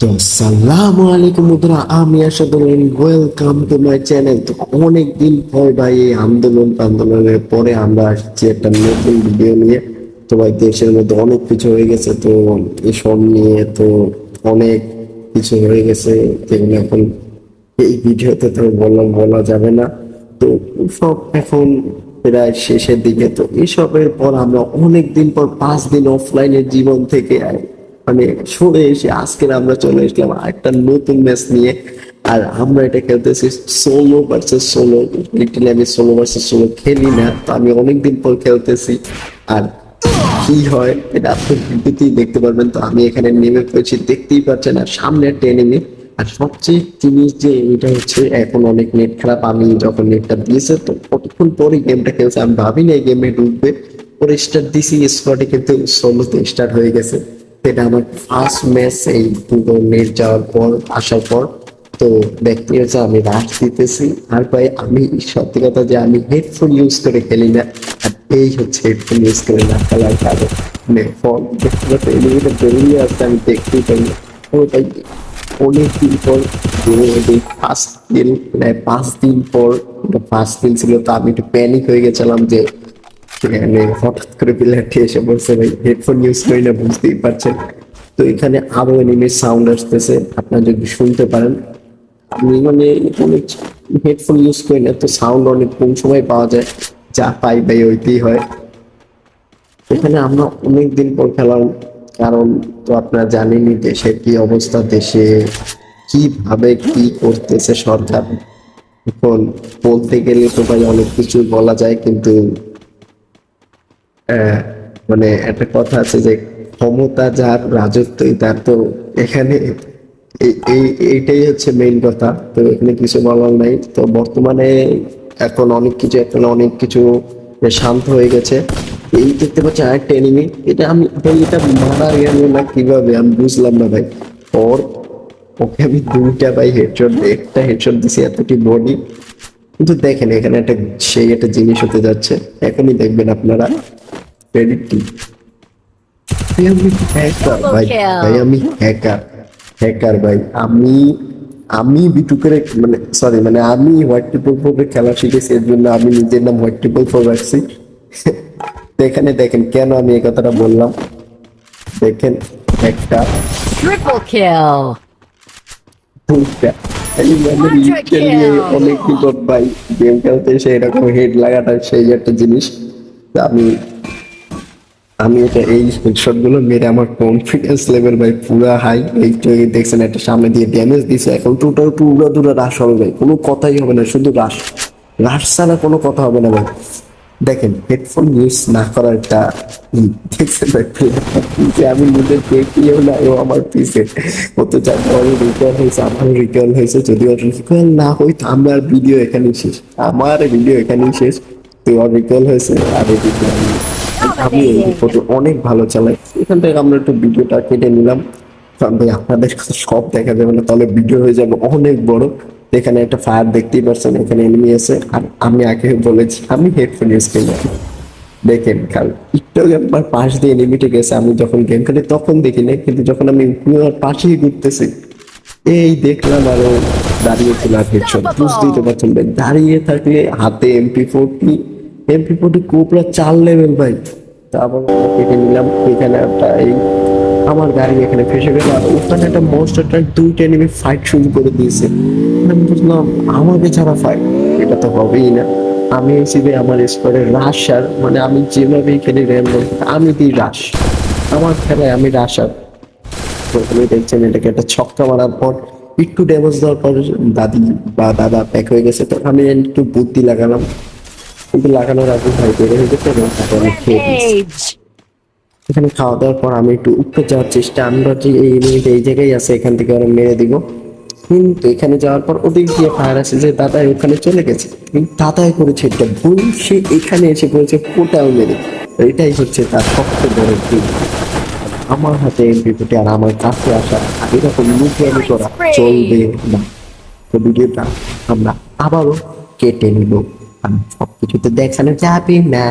তো আসসালামু আলাইকুম বন্ধুরা, আমি Asadullah welcome to my channel তো অনেক দিন পর ভাই এই আন্দোলন আন্দোলনের পরে আমরা আসছি একটা নতুন ভিডিও নিয়ে। তো ভাই দেশের মধ্যে অনেক কিছু হয়ে গেছে, তো এসব নিয়ে তো অনেক কিছু হয়ে গেছে। যেগুলো এখন এই ভিডিওতে তো বললাম, বলা যাবে না। তো সব এখন প্রায় শেষের দিকে। তো এসবের পর আমরা অনেক দিন পর, পাঁচ দিন অফলাইনের জীবন থেকে মানে সরে এসে আজকের আমরা চলে এসলাম একটা নতুন ম্যাচ নিয়ে। আর আমরা এটা খেলতেছি সোলো ভার্সেস সোলো লিটারলি আমি সোলো ভার্সেস সোলো খেলি না, তো আমি অনেকদিন পর খেলতেছি। আর কি হয়, এটা আপনি ভিডিওতেই দেখতে পারবেন। তো আমি এখানে নেমে পড়েছি, দেখতেই পাচ্ছেন আর সামনে একটা enemy আর সবচেয়ে জিনিস যে এটা হচ্ছে, এখন অনেক নেট খারাপ। আমি যখন নেটটা দিয়েছে, তো কতক্ষণ পরে গেমটা খেলছে। আমি ভাবি না এই গেমে ঢুকবে। পরে স্টার্ট দিছি স্কোয়াডে কিন্তু সোলোতে স্টার্ট হয়ে গেছে। এটা আমার ফার্স্ট ম্যাচ এই পুরো নেট যাওয়ার পর, আসার পর তো ব্যক্তি হচ্ছে আমি রাশ দিতেছি। আর ভাই, আমি সত্যি কথা যে আমি হেডফোন ইউজ করে খেলি না। আর এই হচ্ছে হেডফোন ইউজ করে না খেলার কারণ। মানে ফোন দেখতে পাচ্ছি এলিমিটা বেরিয়ে আসছে, আমি দেখতেই পাই না। ও ভাই অনেক দিন পর ফার্স্ট দিন প্রায় পাঁচ দিন পর ফার্স্ট দিন ছিল তো আমি একটু প্যানিক হয়ে গেছিলাম যে হঠাৎ করে প্লেয়ারটি এসে বলছে, ভাই হেডফোন ইউজ করি না, বুঝতেই পারছেন তো এখানে আরও এনিমির সাউন্ড আসতেছে, আপনারা যদি শুনতে পারেন। আমি মানে অনেক হেডফোন ইউজ করি না, তো সাউন্ড অনেক কম সময় পাওয়া যায়, যা পাই ভাই, ওইতেই হয়। এখানে আমরা অনেক দিন পর খেলাম, কারণ তো আপনারা জানেনই দেশের কি অবস্থা, দেশে কীভাবে কি করতেছে সরকার। এখন বলতে গেলে তো ভাই, অনেক কিছু বলা যায়, কিন্তু মানে একটা কথা আছে যে ক্ষমতা, যার রাজত্বই তার তো এখানে এই- এই, এইটাই হচ্ছে মেইন কথা। তো এখানে কিছু বলার নাই। তো বর্তমানে এখন অনেক কিছু, এখন অনেক কিছু শান্ত হয়ে গেছে। এই দেখতে পাচ্ছি আরেকটা এনিমি এটা আমি, এটা মারা গেল না, কীভাবে? আমি বুঝলাম না ভাই। ওর, ওকে আমি দুইটা ভাই হেডশট একটা হেডশট দিছি এতটি বডি কিন্তু দেখেন, এখানে একটা, সেই একটা জিনিস হতে যাচ্ছে। এখনই দেখবেন আপনারা। ভাই আমি হ্যাকার ভাই ভাই আমি হ্যাকার হ্যাকার ভাই আমি আমি বিটুকের মানে সরি মানে আমি হোয়াইট ট্রিপল ফোর খেলা শিখেছি এর জন্য আমি নিজের নাম হোয়াইট ট্রিপল ফোর রাখছি। এখানে দেখেন কেন আমি এই কথাটা বললাম? দেখেন একটা। Triple kill. দুইটা। অনেক ভাই গেম খেলতে এসে এরকম হেড লাগাটা সেই একটা জিনিস। আমি আমি এটা এই হেডশটগুলো মেরে আমার কনফিডেন্স লেভেল ভাই পুরো হাই এই দেখছেন একটা সামনে দিয়ে ড্যামেজ দিছে। এখন টোটাল পুরো দূরে রাশ হবে ভাই। কোনো কথাই হবে না, শুধু রাশ রাশ ছাড়া কোনো কথা হবে না ভাই। দেখেন হেডফোন ইউজ না করার একটা দেখছেন ভাই। যে আমি নিজের দেখিও না, ও আমার পিছে। ও তো পরে রিকল হয়েছে আমার রিকল হয়েছে। যদিও রিকল না হইতো আমার ভিডিও এখানেই শেষ। আমার ভিডিও এখানেই শেষ। তো ওর রিকল হয়েছে, আর এদিকে আমি এই ফটো অনেক ভালো চালাই এখান থেকে আমরা একটু ভিডিওটা কেটে নিলাম। ভাই আপনাদের কাছে সব দেখা যাবে না তাহলে ভিডিও হয়ে যাবে অনেক বড়। এখানে একটা ফায়ার দেখতেই পারছেন এখানে এনিমি আছে। আর আমি আগে বলেছি আমি হেডফোন ইউজ করি দেখেন কাল একটু আমার পাশ দিয়ে এনিমিটা গেছে আমি যখন গেম খেলি তখন দেখি না কিন্তু যখন আমি পাশেই ঘুরতেছি এই দেখলাম আরও দাঁড়িয়ে ছিল আর হেডশট বুঝতেই তো পারছেন ভাই দাঁড়িয়ে থাকলে হাতে এমপি ফোরটি এমপি ফোরটি কোপরা চার লেভেল ভাই। এখানে আমার গাড়ি এখানে ফেসে গেল ওখানে একটা মনস্টার ট্রাক দুইটা নেমে ফাইট শুরু করে দিয়েছে। আমি বুঝলাম, আমাকে ছাড়া ফাইট এটা তো হবেই না। আমি আমার স্কোয়ারে রাশ আর মানে আমি খেলি আমি দিই রাশ আমার খেলায় আমি রাশ আর। প্রথমে দেখছেন এটাকে একটা ছক্কা মারার পর, একটু ড্যামেজ দেওয়ার পর দাদি বা দাদা প্যাক হয়ে গেছে। তো আমি একটু বুদ্ধি লাগালাম। কিন্তু লাগানোর আগে ভাই বেড়ে হয়ে গেছে এবং তাকে আমি খেয়ে দিয়েছি এখানে খাওয়া দাওয়ার পর আমি একটু উপরে যাওয়ার চেষ্টা আমি ভাবছি এই এই জায়গায় আছে এখান থেকে ওরা মেরে দিব। কিন্তু এখানে যাওয়ার পর ওদিক দিয়ে ফায়ার আছে যে দাদা ওখানে চলে গেছে। দাদাই করেছে ভুল সে এখানে এসে করেছে কোটাও মেরে। এটাই হচ্ছে তার সবচেয়ে বড় ভুল আমার হাতে এমপি ফুটে আর আমার কাছে আসা আর এরকম মুখে করা চলবে না। তো ভিডিওটা আমরা আবারও কেটে নিব। আর সবকিছুতে দেখানো যাবে না।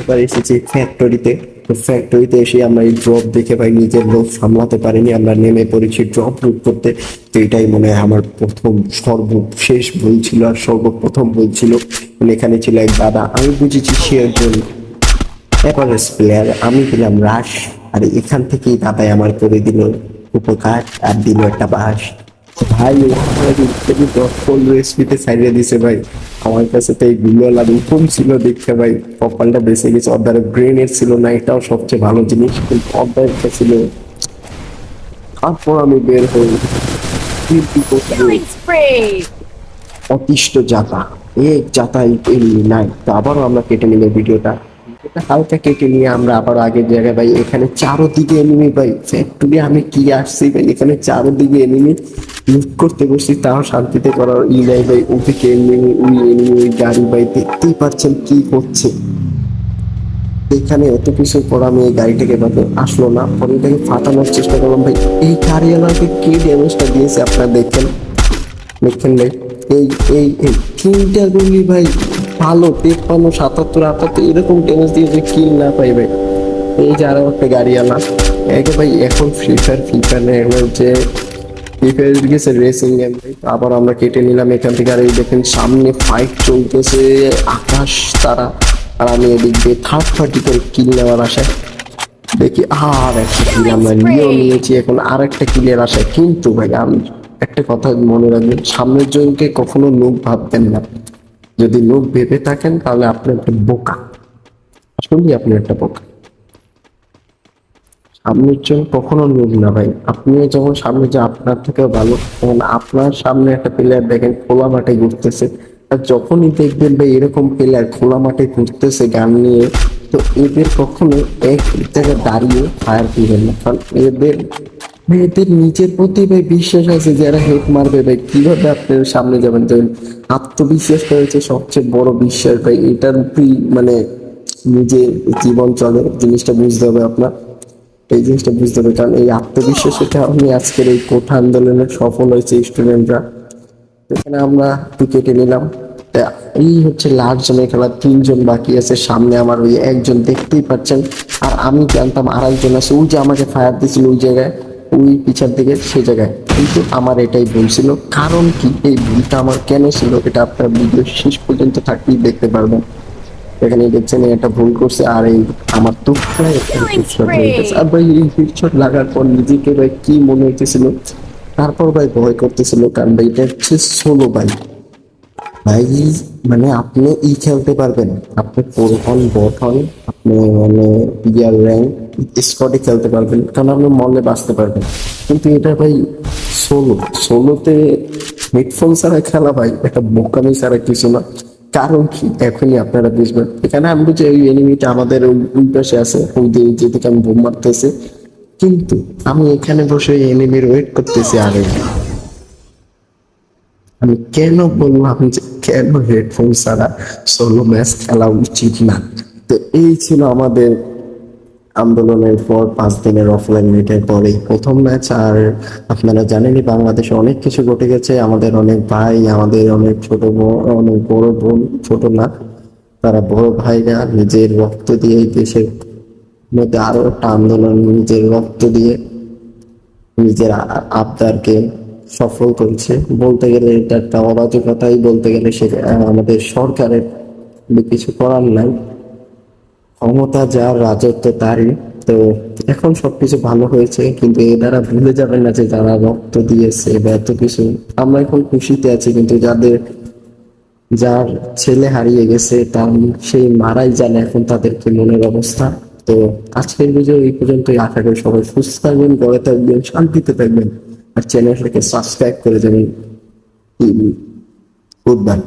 এবার এসেছি ফ্যাক্টরিতে তো ফ্যাক্টরিতে এসে আমরা এই ড্রপ দেখে ভাই নিজের লোভ সামলাতে পারিনি। আমরা নেমে পড়েছি ড্রপ রুট করতে। তো এটাই মনে হয় আমার প্রথম, সর্বশেষ ভুল ছিল আর সর্বপ্রথম ভুল ছিল। মানে এখানে ছিল এক দাদা, আমি বুঝেছি সে একজন এভারেজ প্লেয়ার আমি পেলাম রাশ আর এখান থেকেই দাদাই আমার করে দিল উপকার আর দিল একটা বাস ভাই দশ পনেরো স্পিডে সাইডে দিছে ভাই? আমার কাছে তো এই গুলোলা রকম ছিল দেখতে ভাই। কপালটা বেঁচে গেছে অর্ধারে গ্রেনেড ছিল না এটাও সবচেয়ে ভালো জিনিস কিন্তু অর্ধারটা ছিল। তারপর আমি বের হই। কিন্তু! অতিষ্ঠ জাতা এক জাতাই এমনি নাই। তো আবারও আমরা কেটে নিলে ভিডিওটা। এটা হালকা কেটে নিয়ে আমরা আবার আগের জায়গায়, ভাই, এখানে চারোদিকে এনিমি ভাই। ফ্যাক্টরি আমি কি আসছি, ভাই? এখানে চারোদিকে এনিমি লুট করতে বসছি, তাও শান্তিতে করার ই নাই, ভাই। ওদিকে এনিমি ওই এনিমি ওই গাড়ি, ভাই। দেখতেই পাচ্ছেন কি হচ্ছে। এখানে এত কিছু পর আমি এই গাড়িটাকে ভাবে আসলো না। পরে এটাকে ফাটানোর চেষ্টা করলাম, ভাই। এই গাড়িওয়ালাকে কি ড্যামেজটা দিয়েছে আপনারা দেখেন? দেখছেন ভাই। এই এই এই তিনটা গুলি, ভাই। ভালো তেপ্পান্ন সাতাত্তর আটাত্তর এরকম ড্যামেজ দিয়ে যে কিল না পাইবে। এই যে আরও একটা গাড়ি আনা। একে ভাই এখন ফ্রি ফায়ার ফ্রি ফায়ার এখন ফ্রি ফায়ার গেছে রেসিং গেম আবার আমরা কেটে নিলাম এখান থেকে। আর এই দেখেন সামনে ফাইট চলতেছে আকাশ তারা। আর আমি এদিক দিয়ে থার্ড পার্টি করে কিল নেওয়ার আশায় দেখি আর একটা কিল আমরা নিয়েও নিয়েছি। এখন আর একটা কিলের আশায়। কিন্তু ভাই আমি একটা কথা মনে রাখবেন সামনের জনকে কখনো লোক ভাববেন না। যদি লোক ভেবে থাকেন, তাহলে আপনি একটা বোকা। আসলেই আপনি একটা বোকা। সামনের জন কখনো লোক না ভাই। আপনি যখন সামনে যে আপনার থেকেও ভালো, তখন আপনার সামনে একটা প্লেয়ার দেখেন, খোলা মাঠে ঘুরতেছে। আর যখনই দেখবেন ভাই এরকম প্লেয়ার খোলা মাঠে ঘুরতেছে গান নিয়ে, তো এদের কখনো এক জায়গায় দাঁড়িয়ে ফায়ার দিবেন না। কারণ এদের এদের নিজের প্রতি ভাই বিশ্বাস আছে যারা হেড মারবে ভাই। কীভাবে আপনার সামনে যাবেন? যেমন আত্মবিশ্বাসটা হচ্ছে সবচেয়ে বড় বিশ্বাস ভাই। এটার উপরই মানে নিজে জীবন চলে। জিনিসটা বুঝতে হবে আপনার। এই জিনিসটা বুঝতে হবে। কারণ এই আত্মবিশ্বাসের কারণে আজকের এই কোঠা আন্দোলনে সফল হয়েছে স্টুডেন্টরা। এখানে আমরা একটু কেটে নিলাম। তা এই হচ্ছে লাস্ট জনের খেলা। তিনজন বাকি আছে। সামনে আমার ওই একজন দেখতেই পাচ্ছেন। আর আমি জানতাম আর একজন আছে। ওই যে আমাকে ফায়ার দিয়েছিল ওই জায়গায়। ওই পিছার দিকে সেই জায়গায়। কিন্তু আমার এটাই ভুল ছিল। কারণ কি? এই ভুলটা আমার কেন ছিল? এটা আপনার ভিডিও শেষ পর্যন্ত থাকলেই দেখতে পারবেন। এখানে দেখছেন এটা ভুল করছে আর এই আমার গেছে। আর ভাই এই হেডশট লাগার পর নিজেকে ভাই কি মনে হইতেছিল? তারপর ভাই ভয় করতেছিল। কারণ ভাই এটা হচ্ছে সোলো ভাই। ভাই মানে আপনি ই খেলতে পারবেন। আপনি প্রো হন বট হন। আপনি মানে পিয়ার র্যাঙ্ক স্কটে খেলতে পারবেন, কারণ আপনি মলে বাঁচতে পারবেন। কিন্তু এটা ভাই সোলো সোলোতে হেডফোন ছাড়া খেলা ভাই, একটা বোকামি ছাড়া কিছু না। কারণ কি? এখনই আপনারা বুঝবেন। এখানে আমি বুঝি ওই এনিমিটা আমাদের ওই পাশে আছে ওই যে যেদিকে আমি বোম মারতেছে। কিন্তু আমি এখানে বসে ওই এনিমির ওয়েট করতেছি আগে আমি কেন বললাম যে কেন হেডফোন ছাড়া সোলো ম্যাচ খেলা উচিত না? তো এই ছিল আমাদের আন্দোলনের পর পাঁচ দিনের অফলাইন মিটের পরে প্রথম ম্যাচ আর আপনারা জানেনই বাংলাদেশে অনেক কিছু ঘটে গেছে। আমাদের অনেক ভাই, আমাদের অনেক ছোট অনেক বড় বোন, ছোট না তারা বড় ভাইরা নিজের রক্ত দিয়ে দেশের মধ্যে আরও একটা আন্দোলন নিজের রক্ত দিয়ে নিজের আবদারকে সফল করেছে। বলতে গেলে এটা একটা অরাজকতাই, বলতে গেলে সে আমাদের সরকারের কিছু করার নাই। ক্ষমতা, যার রাজত্ব, তারই। তো এখন সবকিছু ভালো হয়েছে, কিন্তু এ দ্বারা ভুলে যাবেন না যে যারা রক্ত দিয়েছে বা এত কিছু। আমরা এখন খুশিতে আছি, কিন্তু যাদের, যার ছেলে হারিয়ে গেছে, তার সেই মারাই জানে এখন তাদের কি মনের অবস্থা। তো আজকের ভিডিও এই পর্যন্তই। আশা করি সবাই সুস্থ থাকবেন গড়ে থাকবেন, শান্তিতে থাকবেন। আর চ্যানেলটাকে সাবস্ক্রাইব করে যাবেন গুড বাই